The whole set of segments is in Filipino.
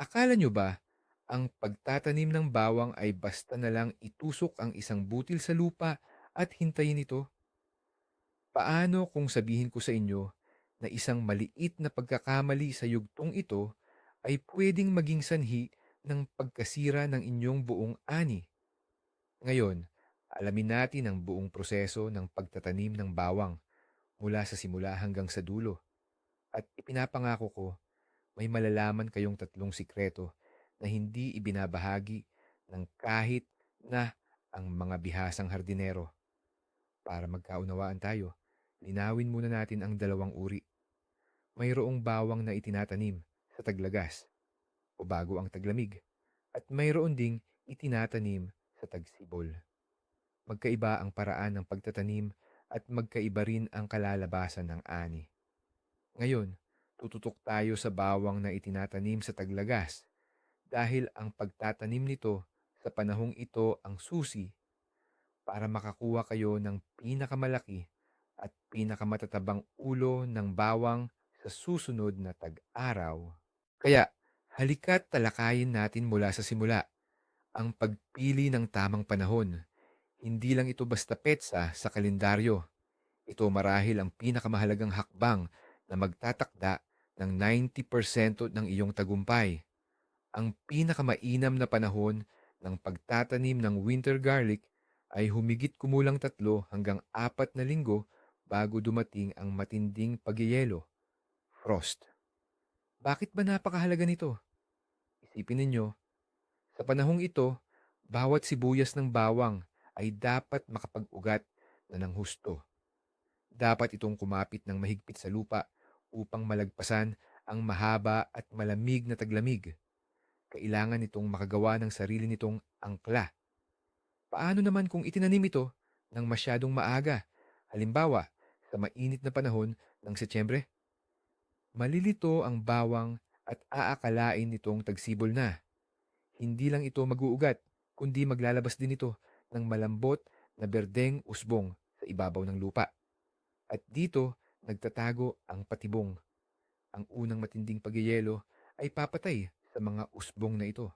Akala nyo ba ang pagtatanim ng bawang ay basta na lang itusok ang isang butil sa lupa at hintayin ito? Paano kung sabihin ko sa inyo na isang maliit na pagkakamali sa yugtong ito ay pwedeng maging sanhi ng pagkasira ng inyong buong ani? Ngayon, alamin natin ang buong proseso ng pagtatanim ng bawang mula sa simula hanggang sa dulo. At ipinapangako ko, may malalaman kayong tatlong sikreto na hindi ibinabahagi ng kahit na ang mga bihasang hardinero. Para magkaunawaan tayo, linawin muna natin ang dalawang uri. Mayroong bawang na itinatanim sa taglagas o bago ang taglamig at mayroon ding itinatanim sa tagsibol. Magkaiba ang paraan ng pagtatanim at magkaiba rin ang kalalabasan ng ani. Ngayon, tututok tayo sa bawang na itinatanim sa taglagas dahil ang pagtatanim nito sa panahong ito ang susi para makakuha kayo ng pinakamalaki at pinakamatatabang ulo ng bawang sa susunod na tag-araw. Kaya, halika't talakayin natin mula sa simula ang pagpili ng tamang panahon. Hindi lang ito basta petsa sa kalendaryo. Ito marahil ang pinakamahalagang hakbang na magtatakda ng 90% ng iyong tagumpay. Ang pinakamainam na panahon ng pagtatanim ng winter garlic ay humigit kumulang tatlo hanggang apat na linggo bago dumating ang matinding pagyeyelo, frost. Bakit ba napakahalaga nito? Isipin ninyo, sa panahong ito, bawat sibuyas ng bawang ay dapat makapag-ugat na ng husto. Dapat itong kumapit ng mahigpit sa lupa upang malagpasan ang mahaba at malamig na taglamig. Kailangan itong makagawa ng sarili nitong angkla. Paano naman kung itinanim ito ng masyadong maaga? Halimbawa, sa mainit na panahon ng Setyembre? Malilito ang bawang at aakalain nitong tagsibol na. Hindi lang ito mag-uugat, kundi maglalabas din ito ng malambot na berdeng usbong sa ibabaw ng lupa. At dito, nagtatago ang patibong. Ang unang matinding pagyayelo ay papatay sa mga usbong na ito.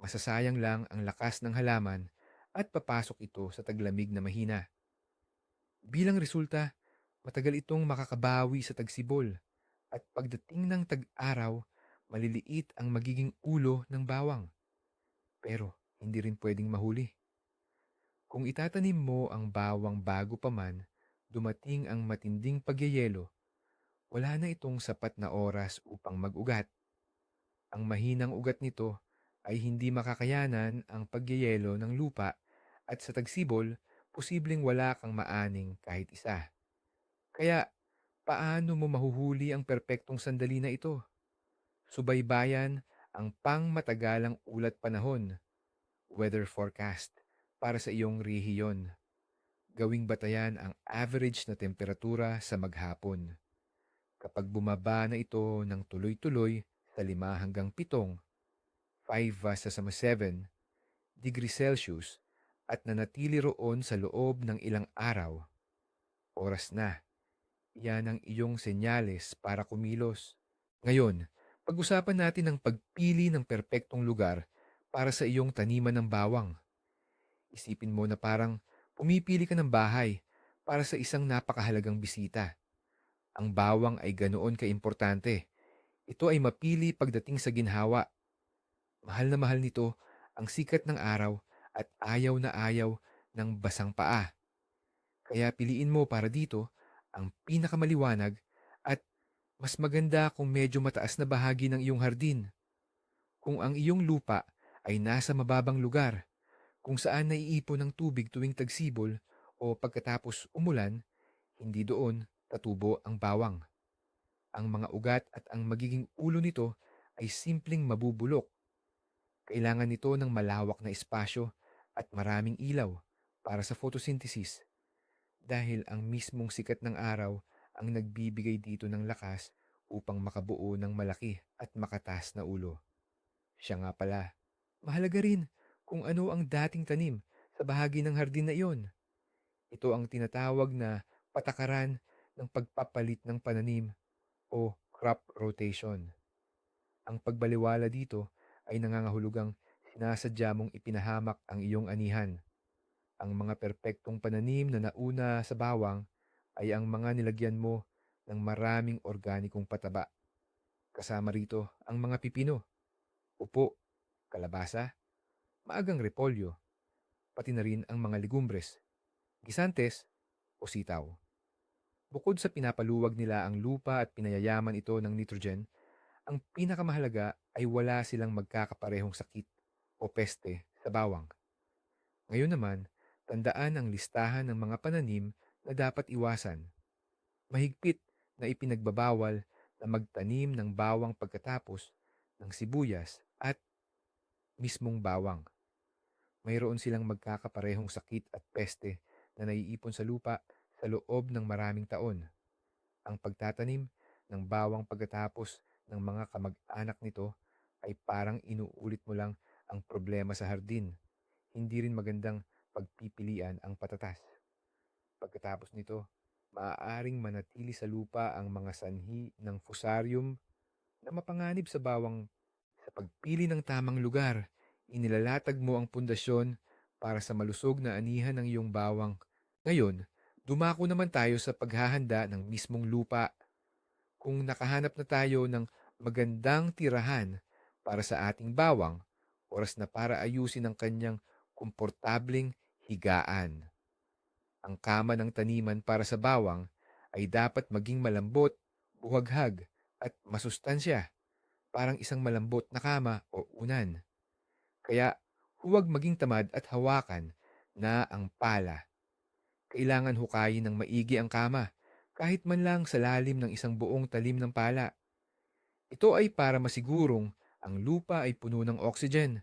Masasayang lang ang lakas ng halaman at papasok ito sa taglamig na mahina. Bilang resulta, matagal itong makakabawi sa tagsibol at pagdating ng tag-araw, maliliit ang magiging ulo ng bawang. Pero hindi rin pwedeng mahuli. Kung itatanim mo ang bawang bago pa man, dumating ang matinding pagyayelo, wala na itong sapat na oras upang mag-ugat. Ang mahinang ugat nito ay hindi makakayanan ang pagyayelo ng lupa at sa tagsibol, posibleng wala kang maaning kahit isa. Kaya, paano mo mahuhuli ang perpektong sandali na ito? Subaybayan ang pangmatagalang ulat panahon, weather forecast, para sa iyong rehiyon. Gawing batayan ang average na temperatura sa maghapon. Kapag bumaba na ito ng tuloy-tuloy sa 5 hanggang 7, 5 basta sa 7 degrees Celsius at nanatili roon sa loob ng ilang araw, oras na. Yan ang iyong senyales para kumilos. Ngayon, pag-usapan natin ang pagpili ng perpektong lugar para sa iyong taniman ng bawang. Isipin mo na parang pumipili ka ng bahay para sa isang napakahalagang bisita. Ang bawang ay ganoon kaimportante. Ito ay mapili pagdating sa ginhawa. Mahal na mahal nito ang sikat ng araw at ayaw na ayaw ng basang paa. Kaya piliin mo para dito ang pinakamaliwanag at mas maganda kung medyo mataas na bahagi ng iyong hardin. Kung ang iyong lupa ay nasa mababang lugar, kung saan naiipon ng tubig tuwing tagsibol o pagkatapos umulan, hindi doon tatubo ang bawang. Ang mga ugat at ang magiging ulo nito ay simpleng mabubulok. Kailangan nito ng malawak na espasyo at maraming ilaw para sa photosynthesis dahil ang mismong sikat ng araw ang nagbibigay dito ng lakas upang makabuo ng malaki at makatas na ulo. Siya nga pala, mahalaga rin kung ano ang dating tanim sa bahagi ng hardin na iyon. Ito ang tinatawag na patakaran ng pagpapalit ng pananim o crop rotation. Ang pagbaliwala dito ay nangangahulugang sinasadya mong ipinahamak ang iyong anihan. Ang mga perpektong pananim na nauna sa bawang ay ang mga nilagyan mo ng maraming organikong pataba. Kasama rito ang mga pipino, upo, kalabasa, maagang repolyo, pati na rin ang mga legumbres, gisantes o sitaw. Bukod sa pinapaluwag nila ang lupa at pinayayaman ito ng nitrogen, ang pinakamahalaga ay wala silang magkakaparehong sakit o peste sa bawang. Ngayon naman, tandaan ang listahan ng mga pananim na dapat iwasan. Mahigpit na ipinagbabawal na magtanim ng bawang pagkatapos ng sibuyas at mismong bawang. Mayroon silang magkakaparehong sakit at peste na naiipon sa lupa sa loob ng maraming taon. Ang pagtatanim ng bawang pagkatapos ng mga kamag-anak nito ay parang inuulit mo lang ang problema sa hardin. Hindi rin magandang pagpipilian ang patatas. Pagkatapos nito, maaaring manatili sa lupa ang mga sanhi ng fusarium na mapanganib sa bawang sa pagpili ng tamang lugar. Inilalatag mo ang pundasyon para sa malusog na anihan ng iyong bawang. Ngayon, dumako naman tayo sa paghahanda ng mismong lupa. Kung nakahanap na tayo ng magandang tirahan para sa ating bawang, oras na para ayusin ang kanyang komportabling higaan. Ang kama ng taniman para sa bawang ay dapat maging malambot, buhaghag at masustansya, parang isang malambot na kama o unan. Kaya huwag maging tamad at hawakan na ang pala. Kailangan hukayin ng maigi ang kama, kahit man lang sa lalim ng isang buong talim ng pala. Ito ay para masigurong ang lupa ay puno ng oxygen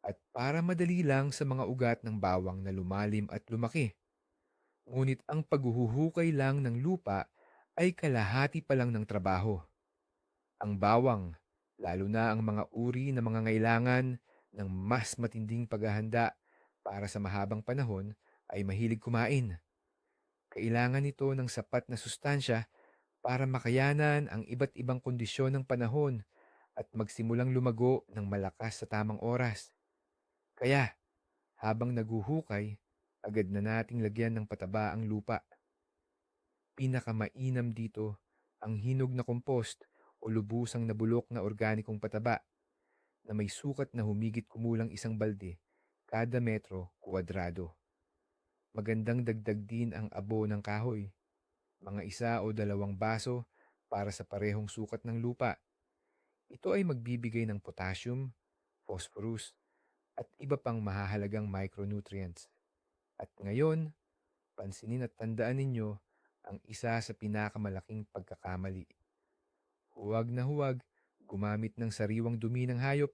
at para madali lang sa mga ugat ng bawang na lumalim at lumaki. Ngunit ang paghuhukay lang ng lupa ay kalahati pa lang ng trabaho. Ang bawang, lalo na ang mga uri na mga ngailangan ng mas matinding paghahanda para sa mahabang panahon ay mahilig kumain. Kailangan nito ng sapat na sustansya para makayanan ang iba't ibang kondisyon ng panahon at magsimulang lumago ng malakas sa tamang oras. Kaya, habang naguhukay, agad na nating lagyan ng pataba ang lupa. Pinakamainam dito ang hinog na compost o lubusang nabulok na organikong pataba na may sukat na humigit kumulang isang balde kada metro kuwadrado. Magandang dagdag din ang abo ng kahoy, mga isa o dalawang baso para sa parehong sukat ng lupa. Ito ay magbibigay ng potassium, phosphorus, at iba pang mahahalagang micronutrients. At ngayon, pansinin at tandaan ninyo ang isa sa pinakamalaking pagkakamali. Huwag na huwag gumamit ng sariwang dumi ng hayop,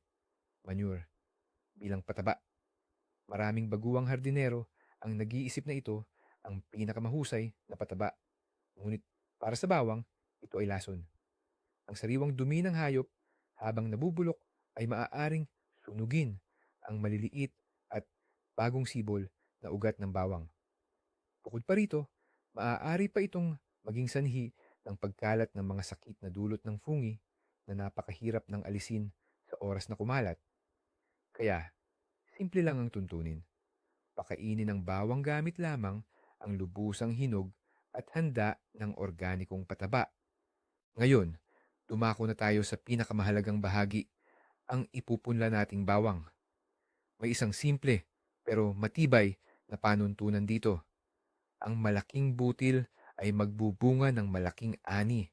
manure, bilang pataba. Maraming baguang hardinero ang nag-iisip na ito ang pinakamahusay na pataba. Ngunit para sa bawang, ito ay lason. Ang sariwang dumi ng hayop habang nabubulok ay maaaring sunugin ang maliliit at bagong sibol na ugat ng bawang. Bukod pa rito, maaari pa itong maging sanhi ng pagkalat ng mga sakit na dulot ng fungi na napakahirap ng alisin sa oras na kumalat. Kaya, simple lang ang tuntunin. Pakainin ng bawang gamit lamang ang lubusang hinog at handa ng organikong pataba. Ngayon, dumako na tayo sa pinakamahalagang bahagi, ang ipupunla nating bawang. May isang simple pero matibay na panuntunan dito. Ang malaking butil ay magbubunga ng malaking ani.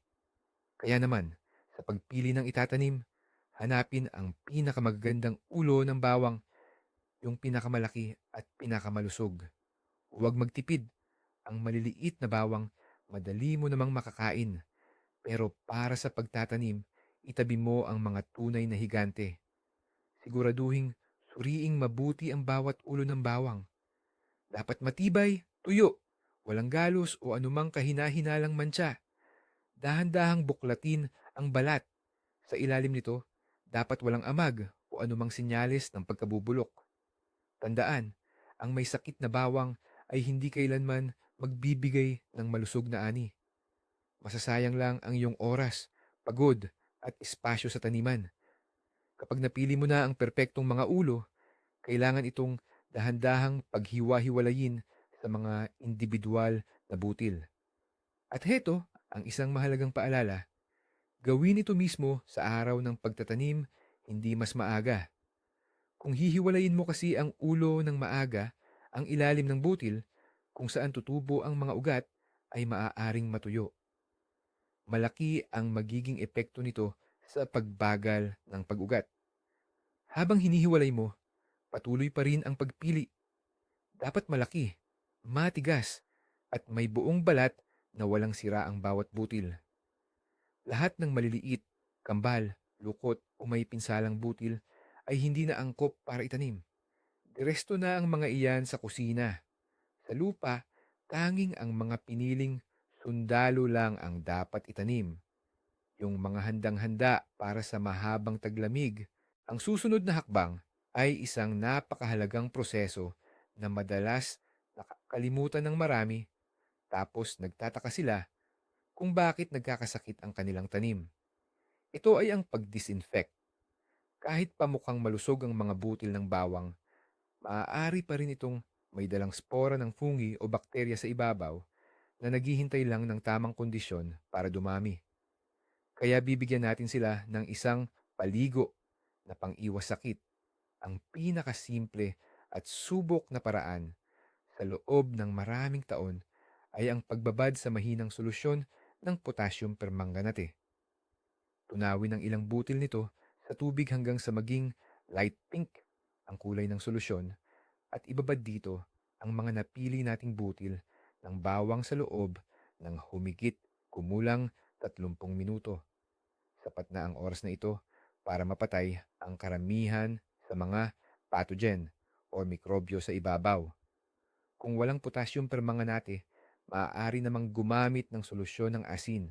Kaya naman, sa pagpili ng itatanim, hanapin ang pinakamagandang ulo ng bawang, yung pinakamalaki at pinakamalusog. Huwag magtipid. Ang maliliit na bawang, madali mo namang makakain. Pero para sa pagtatanim, itabi mo ang mga tunay na higante. Siguraduhin suriing mabuti ang bawat ulo ng bawang. Dapat matibay, tuyo, walang galos o anumang kahina-hinalang mantsa. Dahan-dahang buklatin ang balat. Sa ilalim nito, dapat walang amag o anumang sinyalis ng pagkabubulok. Tandaan, ang may sakit na bawang ay hindi kailanman magbibigay ng malusog na ani. Masasayang lang ang iyong oras, pagod at espasyo sa taniman Kapag napili mo na ang perpektong mga ulo, kailangan itong dahan-dahang paghiwa-hiwalayin sa mga individual na butil. At heto, ang isang mahalagang paalala, gawin ito mismo sa araw ng pagtatanim, hindi mas maaga. Kung hihiwalayin mo kasi ang ulo ng maaga, ang ilalim ng butil, kung saan tutubo ang mga ugat, ay maaaring matuyo. Malaki ang magiging epekto nito sa pagbagal ng pag-ugat. Habang hinihiwalay mo, patuloy pa rin ang pagpili. Dapat malaki, matigas, at may buong balat na walang sira ang bawat butil. Lahat ng maliliit, kambal, lukot o may pinsalang butil ay hindi na angkop para itanim. Diresto na ang mga iyan sa kusina. Sa lupa, tanging ang mga piniling sundalo lang ang dapat itanim. Yung mga handang-handa para sa mahabang taglamig. Ang susunod na hakbang ay isang napakahalagang proseso na madalas nakakalimutan ng marami tapos nagtataka sila kung bakit nagkakasakit ang kanilang tanim. Ito ay ang pag-disinfect. Kahit pa mukhang malusog ang mga butil ng bawang, maaari pa rin itong may dalang spora ng fungi o bakterya sa ibabaw na naghihintay lang ng tamang kondisyon para dumami. Kaya bibigyan natin sila ng isang paligo na pang-iwas sakit, ang pinakasimple at subok na paraan sa loob ng maraming taon ay ang pagbabad sa mahinang solusyon ng potassium permanganate. Tunawin ang ilang butil nito sa tubig hanggang sa maging light pink ang kulay ng solusyon at ibabad dito ang mga napili nating butil ng bawang sa loob ng humigit kumulang 30 minuto. Sapat na ang oras na ito para mapatay ang karamihan sa mga pathogen o mikrobyo sa ibabaw. Kung walang potassium permanganate, maaari namang gumamit ng solusyon ng asin.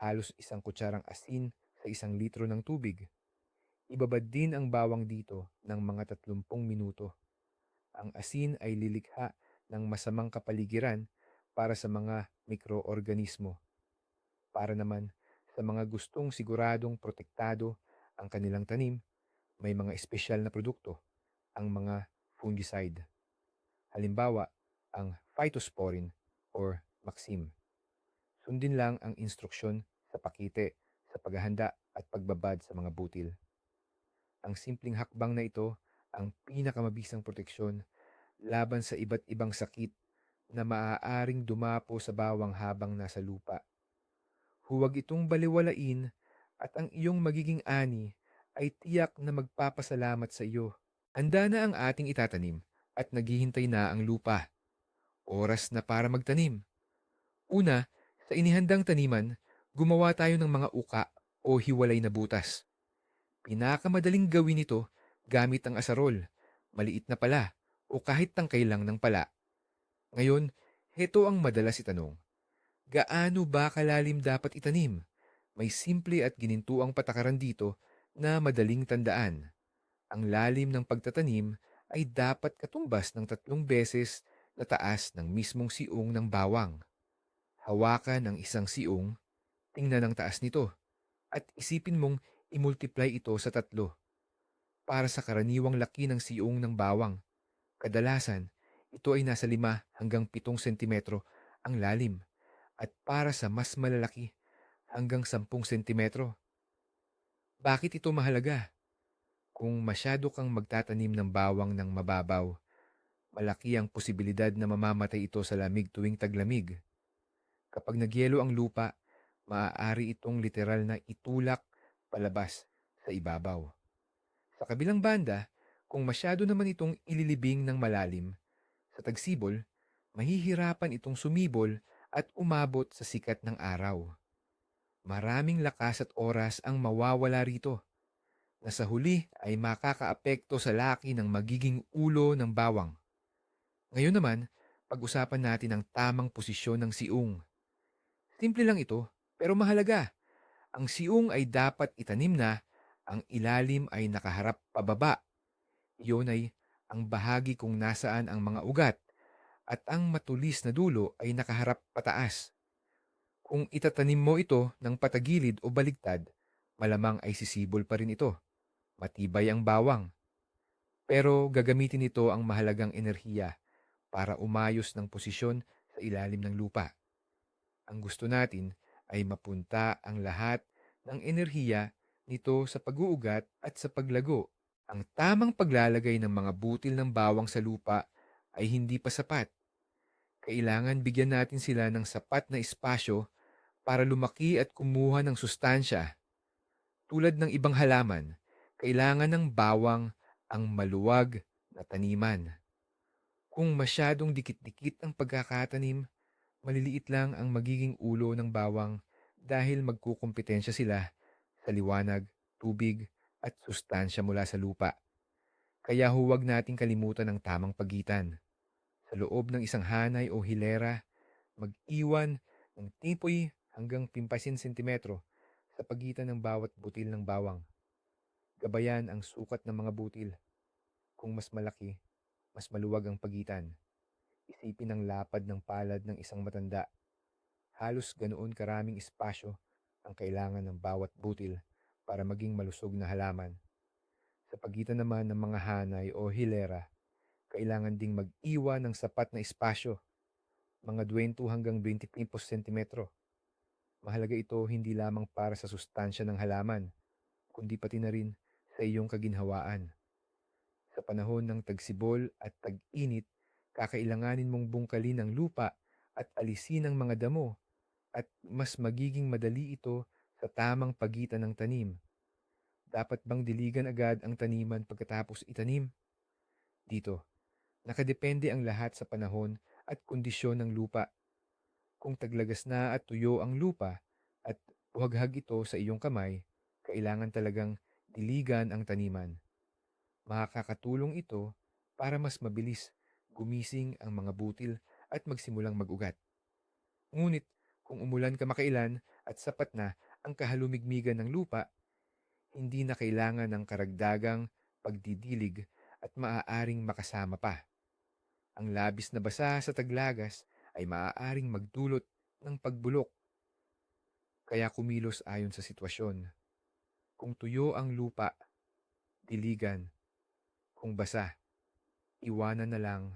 Halos isang kutsarang asin sa isang litro ng tubig. Ibabad din ang bawang dito ng mga 30 minuto. Ang asin ay lilikha ng masamang kapaligiran para sa mga mikroorganismo. Para naman sa mga gustong siguradong protektado ang kanilang tanim, may mga espesyal na produkto, ang mga fungicide. Halimbawa, ang phytosporin or Maxim. Sundin lang ang instruksyon sa pakite sa paghahanda at pagbabad sa mga butil. Ang simpleng hakbang na ito ang pinakamabisang proteksyon laban sa iba't ibang sakit na maaaring dumapo sa bawang habang nasa lupa. Huwag itong baliwalain at ang iyong magiging ani ay tiyak na magpapasalamat sa iyo. Handa na ang ating itatanim at naghihintay na ang lupa. Oras na para magtanim. Una, sa inihandang taniman, gumawa tayo ng mga uka o hiwalay na butas. Pinakamadaling gawin ito gamit ang asarol, maliit na pala, o kahit tangkay lang ng pala. Ngayon, heto ang madalas itanong. Gaano ba kalalim dapat itanim? May simple at ginintuang patakaran dito na madaling tandaan. Ang lalim ng pagtatanim ay dapat katumbas ng tatlong beses na taas ng mismong siung ng bawang. Hawakan ang isang siung, tingnan ang taas nito, at isipin mong imultiply ito sa tatlo. Para sa karaniwang laki ng siung ng bawang, kadalasan ito ay nasa 5 hanggang 7 sentimetro ang lalim at para sa mas malalaki hanggang 10 sentimetro. Bakit ito mahalaga? Kung masyado kang magtatanim ng bawang ng mababaw, malaki ang posibilidad na mamamatay ito sa lamig tuwing taglamig. Kapag nagyelo ang lupa, maaari itong literal na itulak palabas sa ibabaw. Sa kabilang banda, kung masyado naman itong ililibing ng malalim, sa tagsibol, mahihirapan itong sumibol at umabot sa sikat ng araw. Maraming lakas at oras ang mawawala rito, na sa huli ay makakaapekto sa laki ng magiging ulo ng bawang. Ngayon naman, pag-usapan natin ang tamang posisyon ng siung. Simple lang ito, pero mahalaga. Ang siung ay dapat itanim na ang ilalim ay nakaharap pababa. Iyon ay ang bahagi kung nasaan ang mga ugat at ang matulis na dulo ay nakaharap pataas. Kung itatanim mo ito ng patagilid o baligtad, malamang ay sisibol pa rin ito. matibay ang bawang. Pero gagamitin nito ang mahalagang enerhiya para umayos ng posisyon sa ilalim ng lupa. Ang gusto natin ay mapunta ang lahat ng enerhiya nito sa pag-uugat at sa paglago. Ang tamang paglalagay ng mga butil ng bawang sa lupa ay hindi pa sapat. Kailangan bigyan natin sila ng sapat na espasyo para lumaki at kumuha ng sustansya. Tulad ng ibang halaman, kailangan ng bawang ang maluwag na taniman. Kung masyadong dikit-dikit ang pagkakatanim, maliliit lang ang magiging ulo ng bawang dahil magkukumpetensya sila sa liwanag, tubig at sustansya mula sa lupa. Kaya huwag nating kalimutan ang tamang pagitan. Sa loob ng isang hanay o hilera, mag-iwan ng tipoy hanggang 15 sentimetro sa pagitan ng bawat butil ng bawang. Gabayan ang sukat ng mga butil. Kung mas malaki, mas maluwag ang pagitan. Isipin ang lapad ng palad ng isang matanda. Halos ganoon karaming espasyo ang kailangan ng bawat butil para maging malusog na halaman. Sa pagitan naman ng mga hanay o hilera, kailangan ding mag-iwan ng sapat na espasyo, mga 20 hanggang 25 sentimetro. Mahalaga ito hindi lamang para sa sustansya ng halaman, kundi pati na rin sa iyong kaginhawaan. Sa panahon ng tagsibol at tag-init, kakailanganin mong bungkalin ang lupa at alisin ang mga damo at mas magiging madali ito sa tamang pagitan ng tanim. Dapat bang diligan agad ang taniman pagkatapos itanim? Dito, nakadepende ang lahat sa panahon at kondisyon ng lupa. Kung taglagas na at tuyo ang lupa at buhaghag ito sa iyong kamay, kailangan talagang diligan ang taniman. Makakatulong ito para mas mabilis gumising ang mga butil at magsimulang mag-ugat. Ngunit kung umulan kamakailan at sapat na ang kahalumigmigan ng lupa, hindi na kailangan ng karagdagang pagdidilig at maaaring makasama pa. Ang labis na basa sa taglagas ay maaaring magdulot ng pagbulok. Kaya kumilos ayon sa sitwasyon. Kung tuyo ang lupa, diligan. Kung basa, iwanan na lang.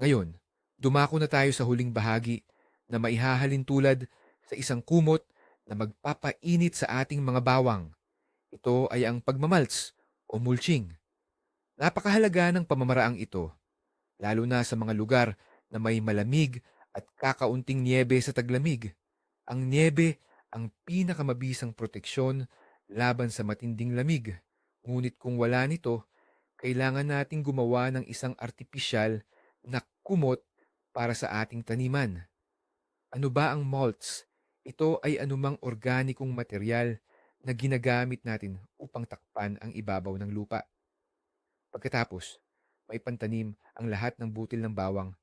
Ngayon, dumako na tayo sa huling bahagi na maihahalin tulad sa isang kumot na magpapainit sa ating mga bawang. Ito ay ang pagmamalts o mulching. Napakahalaga ng pamamaraang ito, lalo na sa mga lugar na may malamig at kakaunting niebe sa taglamig. Ang niebe ang pinakamabisang proteksyon laban sa matinding lamig. Ngunit kung wala nito, kailangan nating gumawa ng isang artipisyal na kumot para sa ating taniman. Ano ba ang malts? Ito ay anumang organikong material na ginagamit natin upang takpan ang ibabaw ng lupa. Pagkatapos, may pantanim ang lahat ng butil ng bawang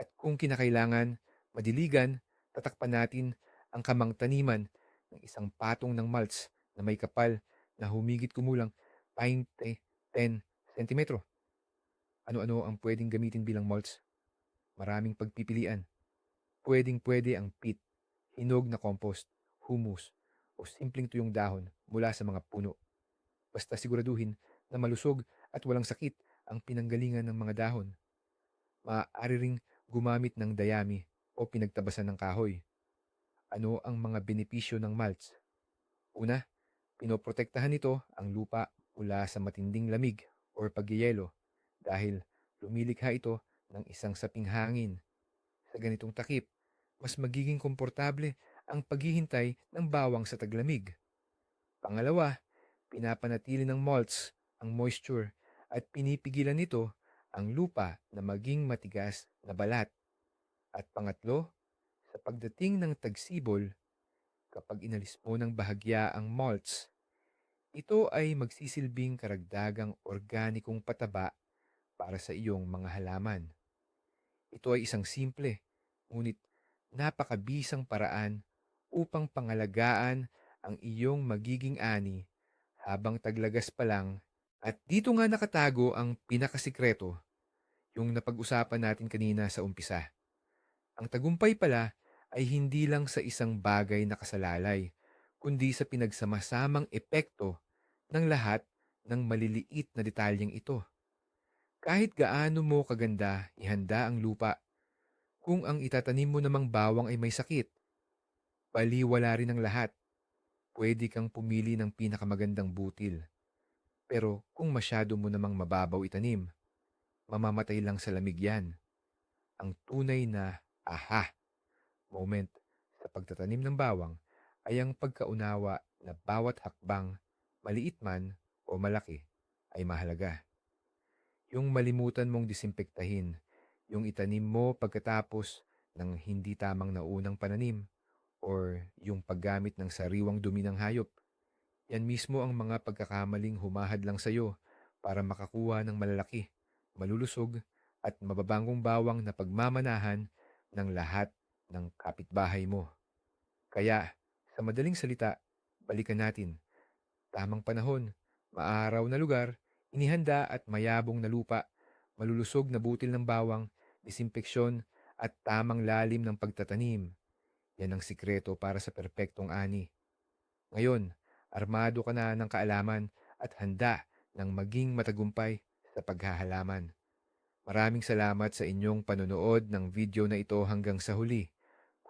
at kung kinakailangan, madiligan, tatakpan natin ang kamang taniman ng isang patong ng mulch na may kapal na humigit kumulang 20-10 sentimetro. Ano-ano ang pwedeng gamitin bilang mulch? Maraming pagpipilian. Pwedeng pwede ang peat, hinog na compost, humus, o simpleng tuyong dahon mula sa mga puno. Basta siguraduhin na malusog at walang sakit ang pinanggalingan ng mga dahon. Maaari ring gumamit ng dayami o pinagtabasan ng kahoy. Ano ang mga benepisyo ng mulch? Una, pinoprotektahan nito ang lupa mula sa matinding lamig o pagyayelo dahil lumilikha ito ng isang saping hangin. Sa ganitong takip, mas magiging komportable ang paghihintay ng bawang sa taglamig. Pangalawa, pinapanatili ng mulch ang moisture at pinipigilan nito ang lupa na maging matigas na balat. At pangatlo, sa pagdating ng tagsibol, kapag inalis mo ng bahagya ang mulch, ito ay magsisilbing karagdagang organikong pataba para sa iyong mga halaman. Ito ay isang simple, ngunit napakabisang paraan upang pangalagaan ang iyong magiging ani habang taglagas pa lang at dito nga nakatago ang pinakasikreto, yung napag-usapan natin kanina sa umpisa. Ang tagumpay pala ay hindi lang sa isang bagay na kasalalay, kundi sa pinagsamasamang epekto ng lahat ng maliliit na detalyeng ito. Kahit gaano mo kaganda ihanda ang lupa, kung ang itatanim mo namang bawang ay may sakit, baliwala rin ang lahat. Pwede kang pumili ng pinakamagandang butil. Pero kung masyado mo namang mababaw itanim, mamamatay lang sa lamig yan. Ang tunay na aha moment sa pagtatanim ng bawang ay ang pagkaunawa na bawat hakbang, maliit man o malaki, ay mahalaga. Yung malimutan mong disimpektahin, yung itanim mo pagkatapos ng hindi tamang naunang pananim, or yung paggamit ng sariwang dumi ng hayop. Yan mismo ang mga pagkakamaling humahad lang sa'yo para makakuha ng malalaki, malulusog, at mababangong bawang na pagmamanahan ng lahat ng kapitbahay mo. Kaya, sa madaling salita, balikan natin. Tamang panahon, maaraw na lugar, inihanda at mayabong na lupa, malulusog na butil ng bawang, disimpeksyon at tamang lalim ng pagtatanim. Yan ang sikreto para sa perpektong ani. Ngayon, armado ka na ng kaalaman at handa ng maging matagumpay sa paghahalaman. Maraming salamat sa inyong panonood ng video na ito hanggang sa huli.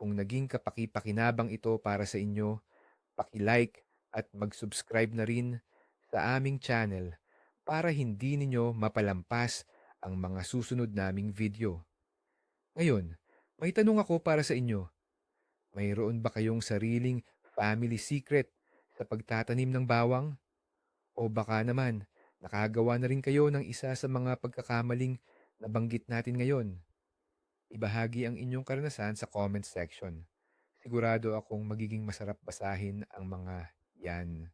Kung naging kapaki-pakinabang ito para sa inyo, paki-like at mag-subscribe na rin sa aming channel para hindi ninyo mapalampas ang mga susunod naming video. Ngayon, may tanong ako para sa inyo. Mayroon ba kayong sariling family secret sa pagtatanim ng bawang? O baka naman, nakagawa na rin kayo ng isa sa mga pagkakamaling nabanggit natin ngayon? Ibahagi ang inyong karanasan sa comment section. Sigurado akong magiging masarap basahin ang mga yan.